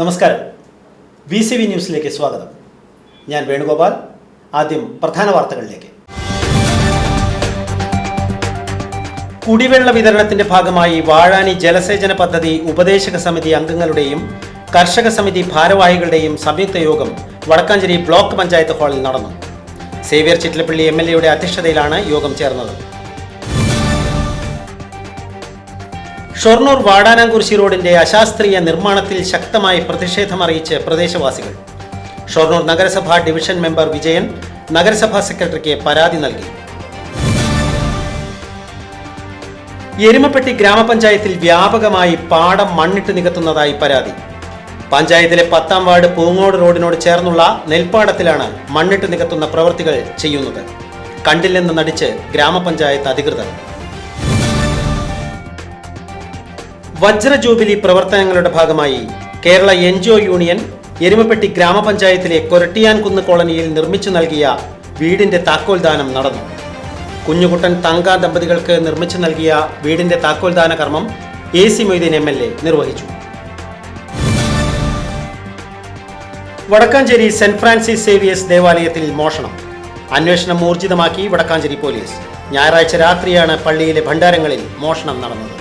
നമസ്കാരം. V C V ന്യൂസിലേക്ക് സ്വാഗതം. ഞാൻ വേണുഗോപാൽ. ആദ്യം പ്രധാന വാർത്തകളിലേക്ക്. കുടിവെള്ള വിതരണത്തിന്റെ ഭാഗമായി വാഴാനി ജലസേചന പദ്ധതി ഉപദേശക സമിതി അംഗങ്ങളുടെയും കർഷക സമിതി ഭാരവാഹികളുടെയും സംയുക്ത യോഗം വടക്കാഞ്ചേരി ബ്ലോക്ക് പഞ്ചായത്ത് ഹാളിൽ നടന്നു. സേവ്യർ ചിറ്റലപ്പള്ളി എം എൽ എയുടെ അധ്യക്ഷതയിലാണ് യോഗം ചേർന്നത്. ഷൊർണൂർ വാടാനാംകുറിശി റോഡിന്റെ അശാസ്ത്രീയ നിർമ്മാണത്തിൽ ശക്തമായി പ്രതിഷേധമറിയിച്ച് പ്രദേശവാസികൾ. ഷൊർണൂർ നഗരസഭാ ഡിവിഷൻ മെമ്പർ വിജയൻ നഗരസഭാ സെക്രട്ടറിക്ക് പരാതി നൽകി. എരുമപ്പെട്ടി ഗ്രാമപഞ്ചായത്തിൽ വ്യാപകമായി പാടം മണ്ണിട്ട് നികത്തുന്നതായി പരാതി. പഞ്ചായത്തിലെ പത്താം വാർഡ് പൂങ്ങോട് റോഡിനോട് ചേർന്നുള്ള നെൽപ്പാടത്തിലാണ് മണ്ണിട്ട് നികത്തുന്ന പ്രവൃത്തികൾ ചെയ്യുന്നത്. കണ്ടില്ലെന്ന് നടിച്ച് ഗ്രാമപഞ്ചായത്ത് അധികൃതർ. വജ്ര ജൂബിലി പ്രവർത്തനങ്ങളുടെ ഭാഗമായി കേരള എൻ യൂണിയൻ എരുമപ്പെട്ടി ഗ്രാമപഞ്ചായത്തിലെ കൊരട്ടിയാൻകുന്ന് കോളനിയിൽ നിർമ്മിച്ചു നൽകിയ വീടിന്റെ താക്കോൽദാനം നടന്നു. കുഞ്ഞുകുട്ടൻ തങ്ക ദമ്പതികൾക്ക് നിർമ്മിച്ചു നൽകിയ വീടിന്റെ താക്കോൽദാന കർമ്മം A C Moideen M L A നിർവഹിച്ചു. വടക്കാഞ്ചേരി സെന്റ് ഫ്രാൻസിസ് സേവിയേഴ്സ് ദേവാലയത്തിൽ മോഷണം. അന്വേഷണം ഊർജിതമാക്കി വടക്കാഞ്ചേരി പോലീസ്. ഞായറാഴ്ച രാത്രിയാണ് പള്ളിയിലെ ഭണ്ഡാരങ്ങളിൽ മോഷണം നടന്നത്.